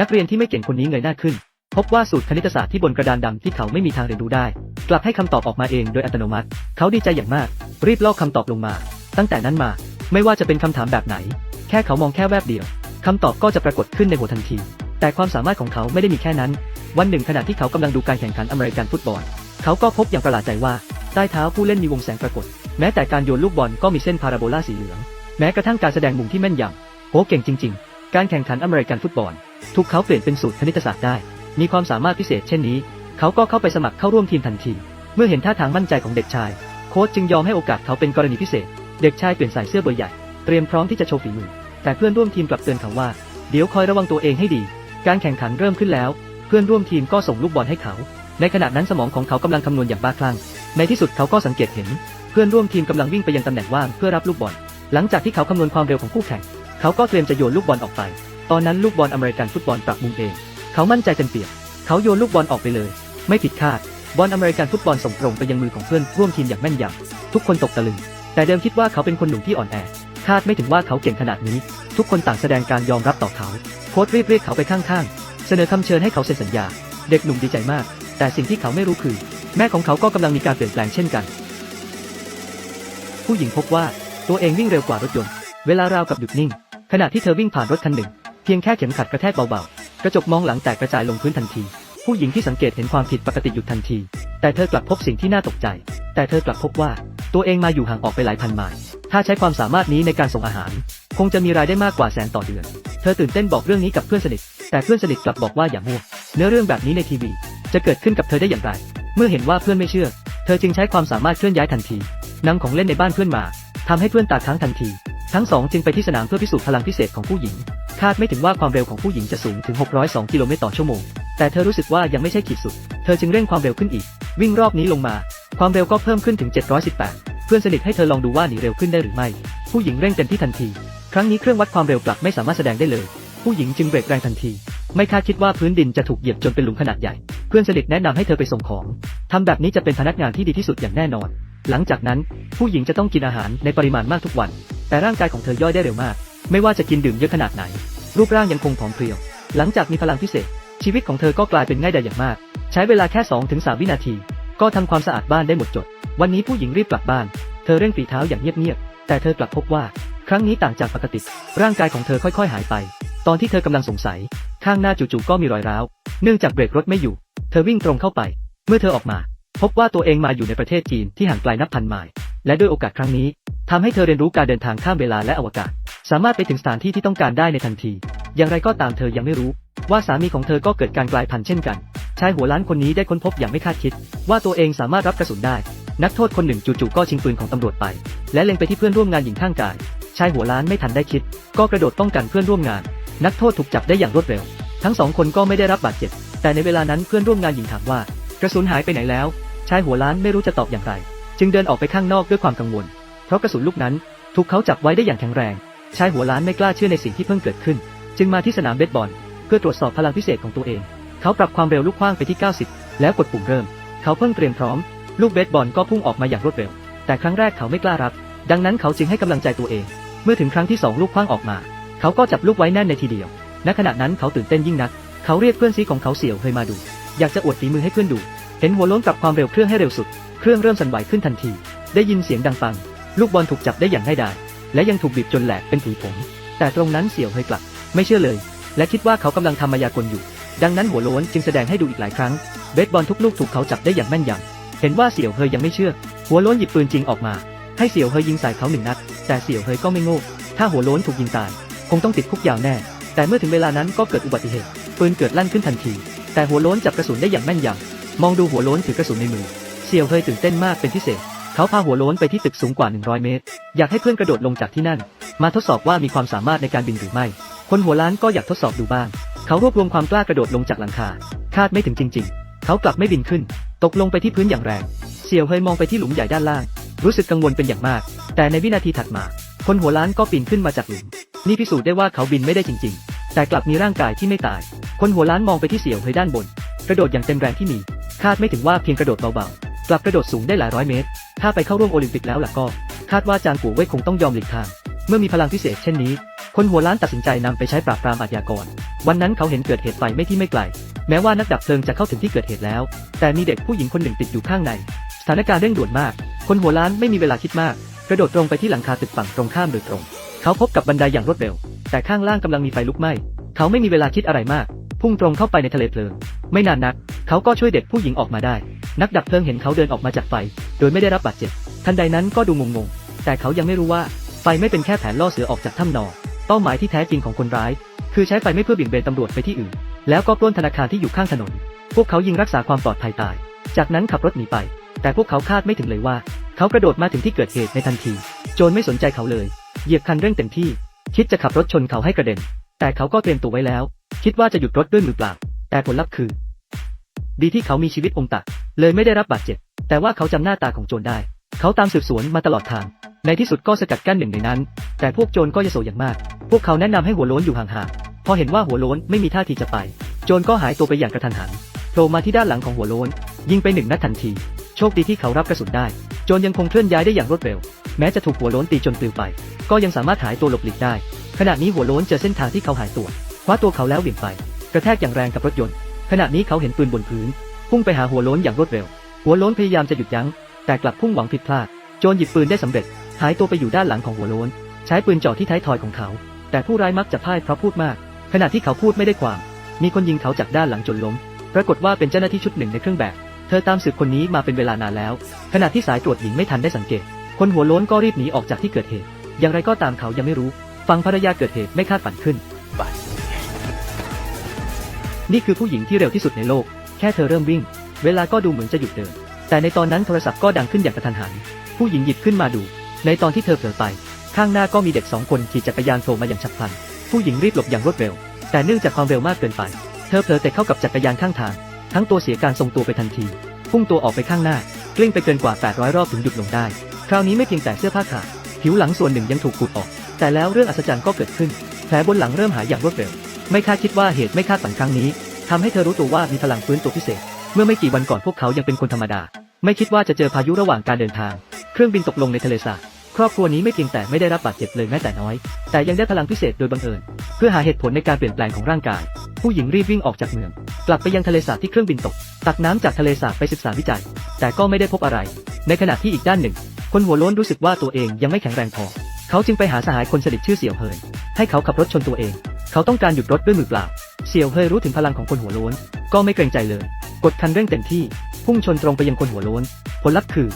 นักเรียนที่ไม่เก่งคนนี้เงยหน้าขึ้น พบว่าสูตรคณิตศาสตร์ที่บนกระดานดำที่เขาไม่มีทางเรียนรู้ได้ กลับให้คำตอบออกมาเองโดยอัตโนมัติ เขาดีใจอย่างมาก รีบลอกคำตอบลงมา ตั้งแต่นั้นมา ไม่ว่าจะเป็นคำถามแบบไหน แค่เขามองแค่แวบเดียวคำตอบก็จะปรากฏขึ้นในหัวทันที แต่ความสามารถของเขาไม่ได้มีแค่นั้น วันหนึ่งขณะที่เขากำลังดูการแข่งขันอเมริกันฟุตบอล เขาก็พบอย่างประหลาดใจว่าใต้เท้าผู้เล่นมีวงแสงปรากฏ แม้แต่การโยนลูกบอลก็มีเส้นพาราโบลาสีเหลือง แม้กระทั่งการแสดงมุมที่แม่นยำโหเก่งจริง ๆ การแข่งขันอเมริกันฟุตบอล ถูกเขาเปลี่ยนเป็นสูตรคณิตศาสตร์ได้ มีความสามารถพิเศษเช่นนี้ เขาก็เข้าไปสมัครเข้าร่วมทีมทันที เมื่อเห็นท่าทางมั่นใจของเด็กชาย โค้ชจึงยอมให้โอกาสเขาเป็นกรณีพิเศษ เด็กชายเปลี่ยนใส่เสื้อเบอร์ใหญ่ เตรียมพร้อมที่จะโชว์ฝีมือ แต่เพื่อนร่วมทีมกลับเตือนเขาว่า เดี๋ยวคอยระวังตัวเองให้ดี การแข่งขันเริ่มขึ้นแล้ว เพื่อนร่วมทีมก็ส่งลูกบอลให้เขา ในขณะนั้นสมองของเขากำลังคำนวณอย่างบ้าคลั่ง ในที่สุดเขาก็สังเกตเห็น เพื่อนร่วมทีมกำลังวิ่งไปยังตำแหน่งว่างเพื่อรับลูกบอล หลังจากที่เขาคำนวณความเร็วของคู่แข่ง เขาก็เตรียมจะโยนลูกบอลออกไป ตอนนั้นลูกบอลอเมริกันฟุตบอลปรับมุมเอง เขามั่นใจเต็มเปี่ยมเขาโยนลูกบอลออกไปเลย ไม่ผิดคาด บอลอเมริกันฟุตบอลส่งตรงไปยังมือของเพื่อนร่วมทีมอย่างแม่นยำทุกคนตกตะลึง แต่เดิมคิดว่าเขาเป็นคนหนุ่มที่อ่อนแอ คาดไม่ถึงว่าเขาเก่งขนาดนี้ ทุกคนต่างแสดงการยอมรับต่อเขา โค้ชรีบเรียกเขาไปข้างๆ เสนอคำเชิญให้เขาเซ็นสัญญา เด็กหนุ่มดีใจมาก แต่สิ่งที่เขาไม่รู้คือ แม่ของเขาก็กำลังมีการเปลี่ยนแปลงเช่นกัน ผู้หญิงพบว่าตัวเองวิ่งเร็วกว่ารถยนต์ เวลาราวกับหยุดนิ่ง ขณะที่เธอวิ่งผ่านรถคันหนึ่ง เพียงแค่เข็มขัดกระแทกเบาๆ กระจกมองหลังแตกกระจายลงพื้นทันที ผู้หญิงที่สังเกตเห็นความผิดปกติหยุดทันที แต่เธอกลับพบสิ่งที่น่าตกใจ แต่เธอกลับพบว่า ตัวเองมาอยู่ห่างออกไปหลายพันไมล์ถ้าใช้ความสามารถนี้ในการส่งอาหาร คงจะมีรายได้มากกว่าแสนต่อเดือน เธอตื่นเต้นบอกเรื่องนี้กับเพื่อนสนิท แต่เพื่อนสนิทกลับบอกว่าอย่ามั่วเนื้อเรื่องแบบนี้ในทีวี จะเกิดขึ้นกับเธอได้อย่างไร เมื่อเห็นว่าเพื่อนไม่เชื่อ เธอจึงใช้ความสามารถเคลื่อนย้ายทันทีนำของเล่นในบ้านเพื่อนมาทำให้เพื่อนตาค้างทันที ทั้งสองจึงไปที่สนามเพื่อพิสูจน์พลังพิเศษของผู้หญิง คาดไม่ถึงว่าความเร็วของผู้หญิงจะสูงถึง 602 กิโลเมตรต่อชั่วโมง แต่เธอรู้สึกว่ายังไม่ใช่ขีดสุด เธอจึงเร่งความเร็วขึ้นอีก วิ่งรอบนี้ลงมา ความเร็วก็เพิ่มขึ้นถึง 718 เพื่อนสนิทให้เธอลองดูว่าหนีเร็วขึ้นได้หรือไม่ ผู้หญิงเร่งเต็มที่ทันที ครั้งนี้เครื่องวัดความเร็วกลับไม่สามารถแสดงได้เลย ผู้หญิงจึงเบรกแรงทันที ไม่คาดคิดว่าพื้นดินจะถูกเหยียบจนเป็นหลุมขนาดใหญ่ เพื่อนสนิทแนะนำให้เธอไปส่งของทำแบบนี้จะเป็นพนักงานที่ดีที่สุดอย่างแน่นอน หลังจากนั้น ผู้หญิงจะต้องกินอาหารในปริมาณมากทุกวัน แต่ร่างกายของเธอย่อยได้เร็วมาก ไม่ว่าจะกินดื่มเยอะขนาดไหน รูปร่างยังคงผอมเพรียว หลังจากมีพลังพิเศษ ชีวิตของเธอก็กลายเป็นง่ายดายอย่างมาก ใช้เวลาแค่2-3วินาที ก็ทำความสะอาดบ้านได้หมดจด วันนี้ผู้หญิงรีบกลับบ้าน เธอเร่งฝีเท้าอย่างเงียบๆแต่เธอกลับพบว่า ครั้งนี้ต่างจากปกติ ร่างกายของเธอค่อยๆ หายไป ตอนที่เธอกำลังสงสัย ข้างหน้าจู่ๆก็มีรอยร้าว เนื่องจากเบรกรถไม่อยู่ เธอวิ่งตรงเข้าไป เมื่อเธอออกมา พบว่าตัวเองมาอยู่ในประเทศจีนที่ห่างไกลนับพันไมล์ และด้วยโอกาสครั้งนี้ทำให้เธอเรียนรู้การเดินทางข้ามเวลาและอวกาศ สามารถไปถึงสถานที่ที่ต้องการได้ในทันที อย่างไรก็ตามเธอยังไม่รู้ ว่าสามีของเธอก็เกิดการกลายพันธุ์เช่นกันชายหัวล้านคนนี้ได้ค้นพบอย่างไม่คาดคิด ว่าตัวเองสามารถรับกระสุนได้ นักโทษคนหนึ่งจู่ๆก็ชิงปืนของตำรวจไป และเล็งไปที่เพื่อนร่วมงานหญิงข้างกายชายหัวล้านไม่ทันได้คิด ก็กระโดดป้องกันเพื่อนร่วมงาน นักโทษถูกจับได้อย่างรวดเร็ว ทั้งสองคนก็ไม่ได้รับบาดเจ็บ แต่ในเวลานั้นเพื่อนร่วมงานหญิงถามว่า กระสุนหายไปไหนแล้ว ชายหัวล้านไม่รู้จะตอบอย่างไร จึงเดินออกไปข้างนอกด้วยความกังวล เพราะกระสุนลูกนั้นถูกเขาจับไว้ได้อย่างแข็งแรง ชายหัวล้านไม่กล้าเชื่อในสิ่งที่เพิ่งเกิดขึ้น จึงมาที่สนามเบสบอล เพื่อตรวจสอบพลังพิเศษของตัวเอง เขาปรับความเร็วลูกขว้างไปที่ 90 แล้วกดปุ่มเริ่ม เขาเพิ่งเตรียมพร้อม ลูกเบสบอลก็พุ่งออกมาอย่างรวดเร็ว แต่ครั้งแรกเขาไม่กล้ารับ ดังนั้นเขาจึงให้กำลังใจตัวเอง เมื่อถึงครั้งที่สองลูกขว้างออกมา เขาก็จับลูกไว้แน่นในทีเดียว ณ ขณะนั้นเขาตื่นเต้นยิ่งนัก เขาเรียกเพื่อนซีของเขาเสี่ยวเฮยมาดู อยากจะอวดฝีมือให้เพื่อนดู เห็นหัวล้นปรับความเร็วเครื่องให้เร็วสุด เครื่องเริ่มสั่นไหวขึ้นทันที ได้ยินเสียงดังปัง ลูกบอลถูกจับได้อย่างง่ายดาย และยังถูกบีบจนแหลกเป็นผุยผง แต่ตรงนั้นเสี่ยวเฮยกลับ ไม่เชื่อเลย และคิดว่าเขากำลังทำมายากลอยู่ ดังนั้นหัวล้นจึงแสดงให้ดูอีกหลายครั้ง เบสบอลทุกลูกถูกเขาจับได้อย่างแม่นยำ เห็นว่าเสี่ยวเฮยยังไม่เชื่อ หัวล้นหยิบปืนจริงออกมา ให้เสี่ยวเฮยยิงใส่เขาหนึ่งนัด แต่เสี่ยวเฮยก็ไม่โง่ ถ้าหัวล้นถูกยิงตาย คงต้องติดคุกยาวแน่ แต่เมื่อถึงเวลานั้นก็เกิดอุบัติเหตุ ปืนเกิดลั่นขึ้นทันที แต่หัวล้นจับกระสุนได้อย่างแม่นยำ มองดูหัวโล้นถือกระสุนในมือเสี่ยวเฮยตื่นเต้นมากเป็นพิเศษ เขาพาหัวโล้นไปที่ตึกสูงกว่า 100 เมตร อยากให้เพื่อนกระโดดลงจากที่นั่น มาทดสอบว่ามีความสามารถในการบินหรือไม่ คนหัวล้านก็อยากทดสอบดูบ้าง เขารวบรวมความกล้ากระโดดลงจากหลังคา คาดไม่ถึงจริง ๆ เขากลับไม่บินขึ้น ตกลงไปที่พื้นอย่างแรงเสี่ยวเฮยมองไปที่หลุมใหญ่ด้านล่าง รู้สึกกังวลเป็นอย่างมาก แต่ในวินาทีถัดมา คนหัวล้านก็ปีนขึ้นมาจากหลุม นี่พิสูจน์ได้ว่าเขาบินไม่ได้จริง ๆ แต่กลับมีร่างกายที่ไม่ตาย คนหัวล้านมองไปที่เสี่ยวเฮยด้านบน กระโดดอย่างเต็มแรงที่มี คาดไม่ถึงว่าเพียงกระโดดเบาๆ กลับกระโดดสูงได้หลายร้อยเมตร ถ้าไปเข้าร่วมโอลิมปิกแล้วล่ะก็ คาดว่าจางกัวเว่ยคงต้องยอมหลีกทาง เมื่อมีพลังพิเศษเช่นนี้ คนหัวล้านตัดสินใจนำไปใช้ปราบปรามอาชญากร วันนั้นเขาเห็นเกิดเหตุไฟไม่ที่ไม่ไกล แม้ว่านักดับเพลิงจะเข้าถึงที่เกิดเหตุแล้ว แต่มีเด็กผู้หญิงคนหนึ่งติดอยู่ข้างใน สถานการณ์เร่งด่วนมาก คนหัวล้านไม่มีเวลาคิดมาก กระโดดตรงไปที่หลังคาตึกฝั่งตรงข้ามโดยตรง เขาพบกับบันไดอย่างรวดเร็ว แต่ข้างล่างกำลังมีไฟลุกไหม้ เขาไม่มีเวลาคิดอะไรมาก พุ่งตรงเข้าไปในทะเลเพลิง ไม่นานนัก เขาก็ช่วยเด็กผู้หญิงออกมาได้ นักดับเพลิงเห็นเขาเดินออกมาจากไฟ โดยไม่ได้รับบาดเจ็บ ทันใดนั้นก็ดูงงๆ แต่เขายังไม่รู้ว่า ไฟไม่เป็นแค่แผนล่อเสือออกจากถ้ำนอ เป้าหมายที่แท้จริงของคนร้าย คือใช้ไฟไม่เพื่อบี่งเบนตำรวจไปที่อื่น แล้วก็ปล้นธนาคารที่อยู่ข้างถนน พวกเขายิงรักษาความปลอดภัยตาย จากนั้นขับรถหนีไป แต่พวกเขาคาดไม่ถึงเลยว่า เขากระโดดมาถึงที่เกิดเหตุในทันที โจรไม่สนใจเขาเลย เหยียบคันเร่งเต็มที่ คิดจะขับรถชนเขาให้กระเด็น แต่เขาก็เตรียมตัวไว้แล้ว คิดว่าจะหยุดรถด้วยมือเปล่า แต่ผลลัพธ์คือ ดีที่เขามีชีวิตองตะ เลยไม่ได้รับบาดเจ็บ แต่ว่าเขาจำหน้าตาของโจรได้ เขาตามสืบสวนมาตลอดทาง ในที่สุดก็สกัดกั้นหนึ่งในนั้น แต่พวกโจรก็ยโสอย่างมาก พวกเขาแนะนำให้หัวโล้นอยู่ห่างๆ พอเห็นว่าหัวโล้นไม่มีท่าทีจะไป โจรก็หายตัวไปอย่างกระทันหัน โผล่มาที่ด้านหลังของหัวโล้น ยิงไปหนึ่งนัดทันที โชคดีที่เขารับกระสุนได้ โจรยังคงเคลื่อนย้ายได้อย่างรวดเร็ว แม้จะถูกหัวโล้นตีจนปลิวไป ก็ยังสามารถหายตัวหลบหลีกได้ ขณะนี้หัวโล้นเจอเส้นทางที่เขาหายตัว คว้าตัวเขาแล้วเหวี่ยงไป กระแทกอย่างแรงกับรถยนต์ ขณะนี้เขาเห็นปืนบนพื้น พุ่งไปหาหัวโล้นอย่างรวดเร็ว หัวโล้นพยายามจะหยุดยั้ง แต่กลับพุ่งหวังผิดพลาด โจรหยิบปืนได้สำเร็จ หายตัวไปอยู่ด้านหลังของหัวโล้น ใช้ปืนจ่อที่ท้ายทอยของเขา แต่ผู้ร้ายมักจะพ่ายเพราะพูดมาก ขณะที่เขาพูดไม่ได้ความ มีคนยิงเขาจากด้านหลังจนล้ม ปรากฏว่าเป็นเจ้าหน้าที่ชุดหนึ่งในเครื่องแบบ เธอตามสืบคนนี้มาเป็นเวลานานแล้ว ขณะที่สายตรวจหญิงไม่ทันได้สังเกต คนหัวโล้นก็รีบหนีออกจากที่เกิดเหตุ อย่างไรก็ตามเขายังไม่รู้ ฟังภรรยาเกิดเหตุไม่คาดฝันขึ้น นี่คือผู้หญิงที่เร็วที่สุดในโลก แค่เธอเริ่มวิ่ง เวลาก็ดูเหมือนจะหยุดเดิน แต่ในตอนนั้นโทรศัพท์ก็ดังขึ้นอย่างกระทันหัน ผู้หญิงหยิบขึ้นมาดู ในตอนที่เธอเผลอไป ข้างหน้าก็มีเด็กสองคนขี่จักรยานโผล่มาอย่างฉับพลัน ผู้หญิงรีบหลบอย่างรวดเร็ว แต่เนื่องจากความเร็วมากเกินไป เธอเผลอแต่เข้ากับจักรยานข้างทาง ทั้งตัวเสียการทรงตัวไปทันที พุ่งตัวออกไปข้างหน้า กลิ้งไปเกินกว่า 800 รอบถึงหยุดลงได้ คราวนี้ไม่เพียงแต่เสื้อผ้าขาด ผิวหลังส่วนหนึ่งยังถูกขูดออก แต่แล้วเรื่องอัศจรรย์ก็เกิดขึ้น แผลบนหลังเริ่มหายอย่างรวดเร็ว ไม่คาดคิดว่าเหตุไม่คาดฝันครั้งนี้ทำให้เธอรู้ตัวว่ามีพลังฟื้นตัวพิเศษ เมื่อไม่กี่วันก่อนพวกเขายังเป็นคนธรรมดา ไม่คิดว่าจะเจอพายุระหว่างการเดินทาง เครื่องบินตกลงในทะเลสาบครอบครัวนี้ไม่เพียงแต่ไม่ได้รับบาดเจ็บเลยแม้แต่น้อย แต่ยังได้พลังพิเศษโดยบังเอิญ เพื่อหาเหตุผลในการเปลี่ยนแปลงของร่างกาย ผู้หญิงรีบวิ่งออกจากเมือง กลับไปยังทะเลสาบที่เครื่องบินตก ตักน้ำจากทะเลสาบไปศึกษาวิจัย แต่ก็ไม่ได้พบอะไร ในขณะที่อีกด้านหนึ่ง คนหัวโล้นรู้สึกว่าตัวเองยังไม่แข็งแรงพอ เขาจึงไปหาสหายคนสนิทชื่อเสี่ยวเฮินให้เขาขับรถชนตัวเอง เขาต้องการหยุดรถด้วยมือเปล่าเสี่ยวเฮยรู้ถึงพลังของคนหัวโล้น ก็ไม่เกรงใจเลย กดคันเร่งเต็มที่ พุ่งชนตรงไปยังคนหัวโล้น ผลลัพธ์คือ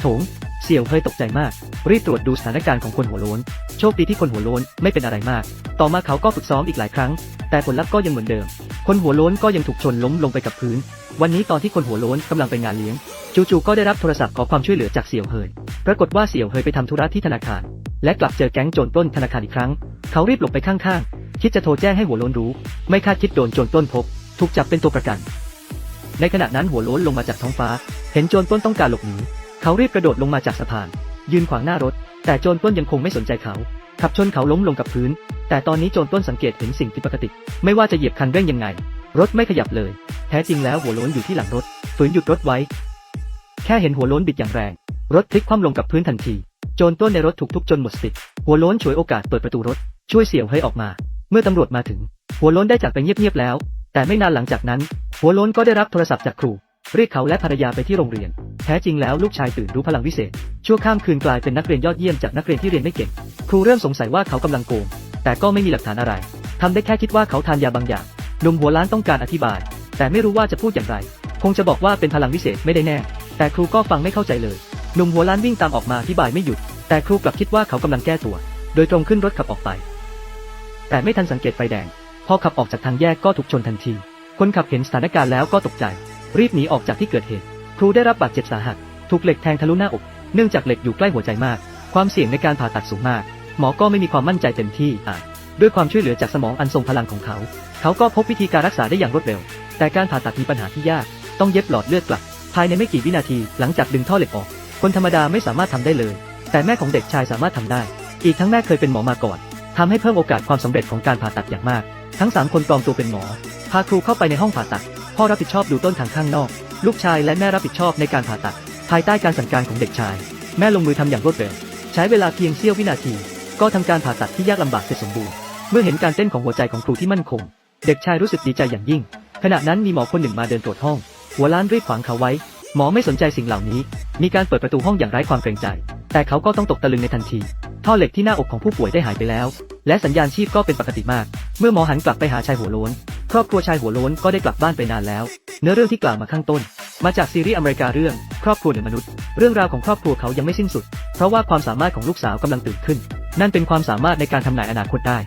โถงเสี่ยวเฮยตกใจมาก รีบตรวจดูสถานการณ์ของคนหัวโล้น โชคดีที่คนหัวโล้นไม่เป็นอะไรมาก ต่อมาเขาก็ฝึกซ้อมอีกหลายครั้ง แต่ผลลัพธ์ก็ยังเหมือนเดิม คนหัวโล้นก็ยังถูกชนล้มลงไปกับพื้น วันนี้ตอนที่คนหัวโล้นกำลังไปงานเลี้ยง จู่ๆก็ได้รับโทรศัพท์ขอความช่วยเหลือจากเสี่ยวเฮย ปรากฏว่าเสี่ยวเฮยไปทำธุระที่ธนาคาร และกลับเจอแก๊งโจรปล้นธนาคารอีกครั้ง เขารีบหลบไปข้างๆ คิดจะโทรแจ้งให้หัวโล้นรู้ ไม่คาดคิดโดนโจรปล้นพบ ถูกจับเป็นตัวประกัน ในขณะนั้นหัวโล้นลงมาจากท้องฟ้า เห็นโจรปล้นต้องการหลบหนี เขารีบกระโดดลงมาจากสะพาน ยืนขวางหน้ารถ แต่โจรปล้นยังคงไม่สนใจเขา ขับชนเขาล้มลงกับพื้น แต่ตอนนี้โจรปล้นสังเกตเห็นสิ่งผิดปกติ ไม่ว่าจะเหยียบคันเร่งยังไง รถไม่ขยับเลย แท้จริงแล้วหัวโล้นอยู่ที่หลังรถ ฝืนหยุดรถไว้ แค่เห็นหัวโล้นบิดอย่างแรง รถพลิกคว่ำลงกับพื้นทันที โจรปล้นในรถถูกทุบจนหมดสติหัวโล้นฉวยโอกาสเปิดประตูรถ ช่วยเสี่ยวให้ออกมา เมื่อตำรวจมาถึง หัวโล้นได้จากไปเงียบๆแล้ว แต่ไม่นานหลังจากนั้น หัวโล้นก็ได้รับโทรศัพท์จากครู เรียกเขาและภรรยาไปที่โรงเรียน แท้จริงแล้วลูกชายตื่นรู้พลังวิเศษ ชั่วข้ามคืนกลายเป็นนักเรียนยอดเยี่ยมจากนักเรียนที่เรียนไม่เก่ง ครูเริ่มสงสัยว่าเขากำลังโกง แต่ก็ไม่มีหลักฐานอะไรทำได้แค่คิดว่าเขาทานยาบางอย่างหนุ่มหัวล้านต้องการอธิบาย แต่ไม่รู้ว่าจะพูดอย่างไร คงจะบอกว่าเป็นพลังวิเศษไม่ได้แน่ แต่ครูก็ฟังไม่เข้าใจเลย หนุ่มหัวล้านวิ่งตามออกมาอธิบายไม่หยุด แต่ครูกลับคิดว่าเขากำลังแก้ตัว โดยตรงขึ้นรถขับออกไป แต่ไม่ทันสังเกตไฟแดง พอขับออกจากทางแยกก็ถูกชนทันที คนขับเห็นสถานการณ์แล้วก็ตกใจ รีบหนีออกจากที่เกิดเหตุ ครูได้รับบาดเจ็บสาหัส ถูกเหล็กแทงทะลุหน้าอก เนื่องจากเหล็กอยู่ใกล้หัวใจมาก ความเสี่ยงในการผ่าตัดสูงมาก หมอก็ไม่มีความมั่นใจเต็มที่อะด้วยความช่วยเหลือจากสมองอันทรงพลังของเขา เขาก็พบวิธีการรักษาได้อย่างรวดเร็ว แต่การผ่าตัดมีปัญหาที่ยาก ต้องเย็บหลอดเลือดกลับ ภายในไม่กี่วินาทีหลังจากดึงท่อเหล็กออก คนธรรมดาไม่สามารถทำได้เลย แต่แม่ของเด็กชายสามารถทำได้ อีกทั้งแม่เคยเป็นหมอมาก่อนทำให้เพิ่มโอกาสความสำเร็จของการผ่าตัดอย่างมาก ทั้งสามคนปลอมตัวเป็นหมอ พาครูเข้าไปในห้องผ่าตัด พ่อรับผิดชอบดูต้นทางข้างนอก ลูกชายและแม่รับผิดชอบในการผ่าตัด ภายใต้การสั่งการของเด็กชาย แม่ลงมือทำอย่างรวดเร็ว ใช้เวลาเพียงเสี้ยววินาที ก็ทำการผ่าตัดที่ยากลำบากเสร็จสมบูรณ์ เมื่อเห็นการเต้นของหัวใจของครูที่มั่นคง เด็กชายรู้สึกดีใจอย่างยิ่ง ขณะนั้นมีหมอคนหนึ่งมาเดินตรวจห้อง หัวล้านรีบขวางเขาไว้ หมอไม่สนใจสิ่งเหล่านี้ มีการเปิดประตูห้องอย่างไร้ความเกรงใจ แต่เขาก็ต้องตกตะลึงในทันที ท่อเหล็กที่หน้าอกของผู้ป่วยได้หายไปแล้ว และสัญญาณชีพก็เป็นปกติมาก เมื่อหมอหันกลับไปหาชายหัวโล้น ครอบครัวชายหัวโล้นก็ได้กลับบ้านไปนานแล้ว เนื้อเรื่องที่กล่าวมาข้างต้น มาจากซีรีส์อเมริกาเรื่อง ครอบครัวหนึ่งมนุษย์ เรื่องราวของครอบครัวเขายังไม่สิ้นสุด เพราะว่าความสามารถของลูกสาวกำลังตื่นขึ้น นั่นเป็นความสามารถในการทำนายอนาคตได้